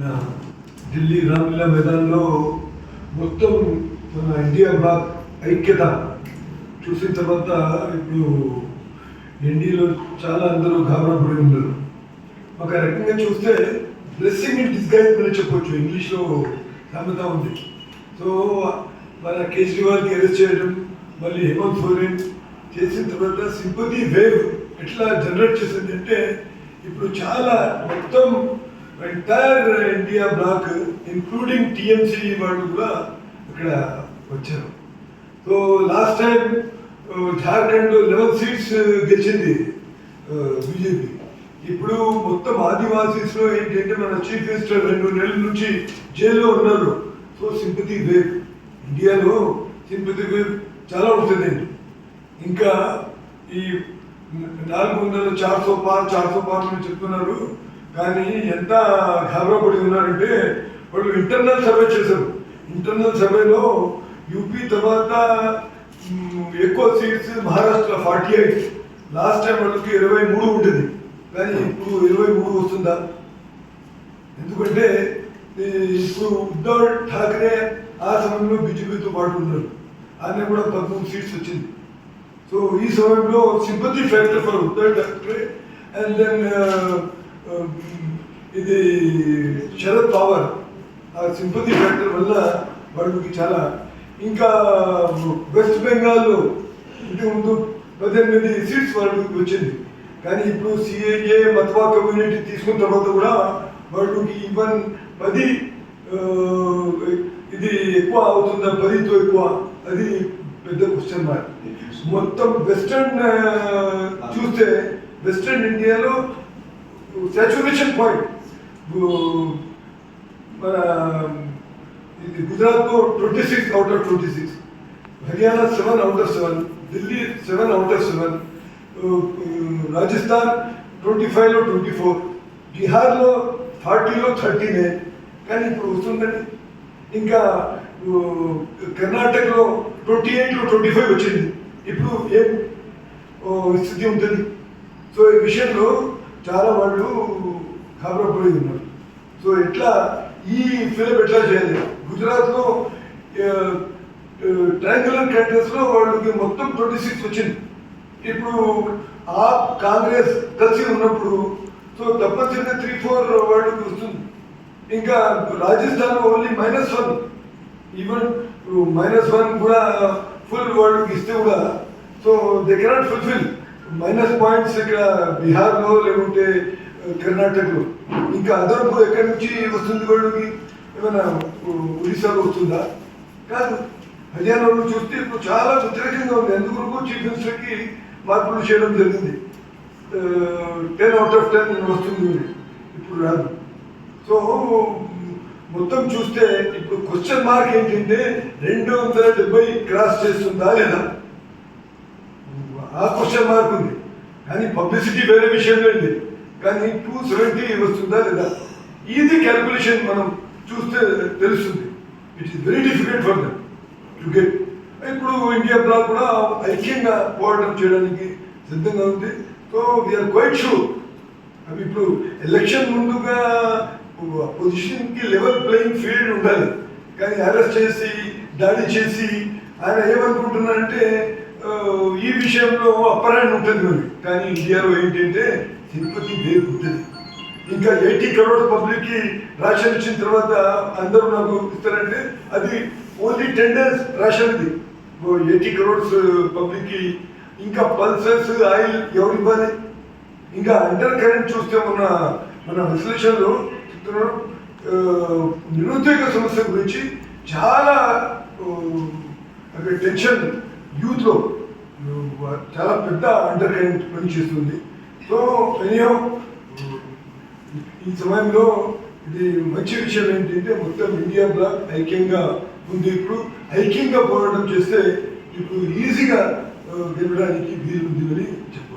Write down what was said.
ఢిల్లీ రామ్లీలా మైదానంలో మొత్తం మన ఇండియా బ్లాక్ ఐక్యత చూసిన తర్వాత ఇప్పుడు ఎన్డీలో చాలా అందరూ గాబరాపడి ఉన్నారు. ఒక రకంగా చూస్తే బ్లెస్సింగ్ ఇన్ డిస్గైజ్ అని చెప్పొచ్చు. ఇంగ్లీష్లో సామెత ఉంది. సో మన కేజ్రీవాల్కి అరెస్ట్ చేయడం మళ్ళీ హేమంత్ సోరెన్ చేసిన తర్వాత సింపతి వేవ్ ఎట్లా జనరేట్ చేసింది అంటే ఇప్పుడు చాలా మొత్తం entire India bloc including TMC వాళ్ళు కూడా ఇక్కడ వచ్చారు. So last time Jharkhand eleven seats గెలిచింది uh, బీజేపీ ఇప్పుడు మొత్తం ఆదివాసీస్లో ఏంటంటే మన చీఫ్ మినిస్టర్ రెండు నెలల నుంచి జైల్లో ఉన్నారు. సో సింపతి వేవ్ ఇండియాలో సింపతి వేవ్ చాలా ఉంటుందండి ఇంకా ఈ నాలుగు వందల చార్సో పార్ చార్సో పార్ అని చెప్తున్నారు. కానీ ఎంత గాబరాపడి ఉన్నారంటే వాళ్ళు ఇంటర్నల్ సర్వే చేశారు. ఇంటర్నల్ సర్వేలో యూపీ తర్వాత ఎక్కువ seats Maharashtra forty eight. Last time వాళ్ళకి ఇరవై మూడు ఉంటుంది కానీ ఇప్పుడు ఇరవై మూడు వస్తుందా? ఎందుకంటే ఇప్పుడు ఉద్ధవ్ ఠాకరే ఆ సమయంలో బీజేపీతో పాటు ఉన్నారు. ఆయన కూడా పదమూడు సీట్స్ వచ్చింది. సో ఈ సమయంలో sympathy factor for Uddhav Thackeray and then ఇది శరద్ పవార్ ఆ సింపతి ఫ్యాక్టర్ వల్ల వాళ్ళకి చాలా. ఇంకా వెస్ట్ బెంగాల్లో ఇంటి ముందు పద్దెనిమిది సీట్స్ వాళ్ళకి వచ్చింది. కానీ ఇప్పుడు సిఏఏ మత్వా కమ్యూనిటీ తీసుకున్న తర్వాత కూడా వాళ్ళకి ఈవెన్ పది ఇది ఎక్కువ అవుతుందా పదితో ఎక్కువ. అది పెద్ద క్వశ్చన్ మార్క్ మొత్తం వెస్టర్న్ చూస్తే వెస్టర్న్ ఇండియాలో సాచురేషన్ పాయింట్ మన ఇది గుజరాత్లో twenty six out of twenty six Haryana seven out of seven Delhi seven out of seven Rajasthan twenty ఫైవ్లో ట్వంటీ ఫోర్ బీహార్లో ఫార్టీలో థర్టీ నైన్ కానీ ఇప్పుడు వస్తుందండి ఇంకా ఊ, కర్ణాటకలో ట్వంటీ ఎయిట్లో ట్వంటీ ఫైవ్ వచ్చింది ఇప్పుడు ఏం ఓ, స్థితి ఉంటుంది సో ఈ విషయంలో చాలా వాళ్ళు కాబరపడి ఉన్నారు సో ఎట్లా ఈ ఫిలిం ఎట్లా చేయాలి? గుజరాత్లో ట్రయాంగులర్ కంట్రీస్లో వాళ్ళకి మొత్తం ట్వంటీ సిక్స్ వచ్చింది. ఇప్పుడు ఆ కాంగ్రెస్ కలిసి ఉన్నప్పుడు సో తప్పనిసరిగా త్రీ ఫోర్ వాళ్ళకి వస్తుంది. ఇంకా Rajasthan only minus one. Even minus one కూడా ఫుల్ వాళ్ళకి ఇస్తే కూడా so they cannot fulfil. Minus points ఇక్కడ బీహార్లో లేకుంటే కర్ణాటకలో. ఇంకా అదనపు ఎక్కడి నుంచి వస్తుంది వాళ్ళకి ఏమైనా ఒడిశాలో వస్తుందా? కాదు హర్యానాలో చూస్తే ఇప్పుడు చాలా వ్యతిరేకంగా ఉంది. ఎందుకు చీఫ్ మినిస్టర్కి మార్పులు చేయడం జరిగింది. టెన్ అవుట్ ఆఫ్ టెన్ వస్తుంది ఇప్పుడు రాదు. సో మొత్తం చూస్తే ఇప్పుడు క్వశ్చన్ మార్క్ ఏంటంటే రెండు వందల డెబ్బై క్రాస్ చేస్తుందా లేదా? ఆ క్వశ్చన్ మార్క్ ఉంది. కానీ పబ్లిసిటీ వేరే విషయం లేదు కానీ టూ సెవెంటీ వస్తుందా లేదా? ఇది క్యాల్కులేషన్ మనం చూస్తే తెలుస్తుంది. It is very difficult for them to get ఇప్పుడు ఇండియా బ్లాక్ కూడా ఐక్యంగా పోరాటం చేయడానికి సిద్ధంగా ఉంది. సో వీఆర్ క్వైట్ షూర్ అవి ఇప్పుడు ఎలక్షన్ ముందుగా పొజిషన్కి లెవెల్ ప్లేయింగ్ ఫీల్డ్ ఉండాలి. కానీ అరెస్ట్ చేసి దాడి చేసి ఆయన ఏమనుకుంటున్నారంటే ఈ విషయంలో అప్పరాన్ని ఉంటుంది మరి. కానీ ఇండియాలో ఏంటంటే తిరుపతి వేరు ఉంటుంది. ఇంకా ఎయిటీ కరోడ్ పబ్లిక్కి రేషన్ ఇచ్చిన తర్వాత అందరూ నాకు ఇస్తారంటే అది only ten days ration eighty crores పబ్లిక్కి ఇంకా పల్సర్స్ ఆయిల్ ఎవరు ఇవ్వాలి? ఇంకా అండర్ కరెంట్ చూస్తే మన మన విశ్లేషణలో చెప్తున్నారు. నిరుద్యోగ సమస్య గురించి చాలా టెన్షన్. యూత్లో చాలా పెద్ద అండర్ కరెంట్ పనిచేస్తుంది సో ఎనియో ఈ సమయంలో ఇది మంచి విషయం ఏంటంటే మొత్తం ఇండియా బ్లాక్ ఐక్యంగా ఉంది. ఇప్పుడు ఐక్యంగా పోరాటం చేస్తే ఇప్పుడు ఈజీగా గెలవడానికి వీలు ఉంది అని చెప్తాను